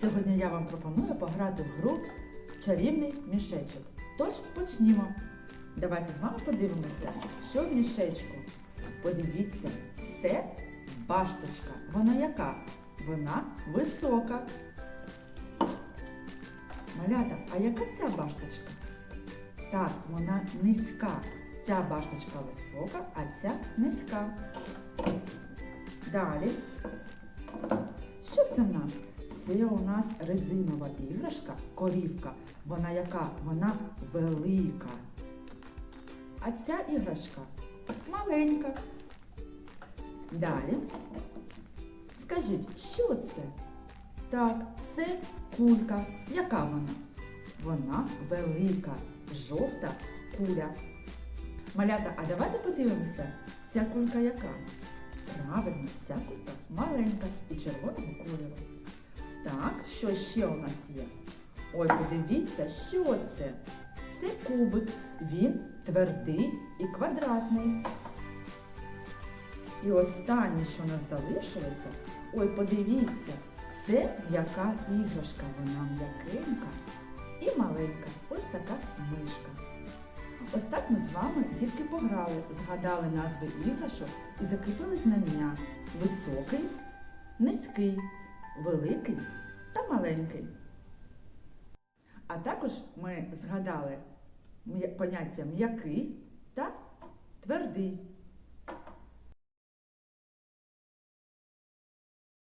Сьогодні я вам пропоную пограти в гру чарівний мішечок. Тож почнімо. Давайте з вами подивимося, що в мішечку. Подивіться, це башточка. Вона яка? Вона висока. Малята, а яка ця башточка? Так, вона низька. Ця башточка висока, а ця низька. Далі. Це у нас резинова іграшка, корівка. Вона яка? Вона велика. А ця іграшка маленька. Далі. Скажіть, що це? Так, це кулька. Яка вона? Вона велика, жовта куля. Малята, а давайте подивимося, ця кулька яка? Правильно, ця кулька маленька і червоного кольору. Так, що ще у нас є? Ой, подивіться, що це? Це кубик. Він твердий і квадратний. І останнє, що у нас залишилося, ой, подивіться, це м'яка іграшка. Вона м'якенька і маленька. Ось така мишка. Ось так ми з вами дітки пограли, згадали назви іграшок і закріпили знання високий, низький, великий та маленький. А також ми згадали поняття м'який та твердий.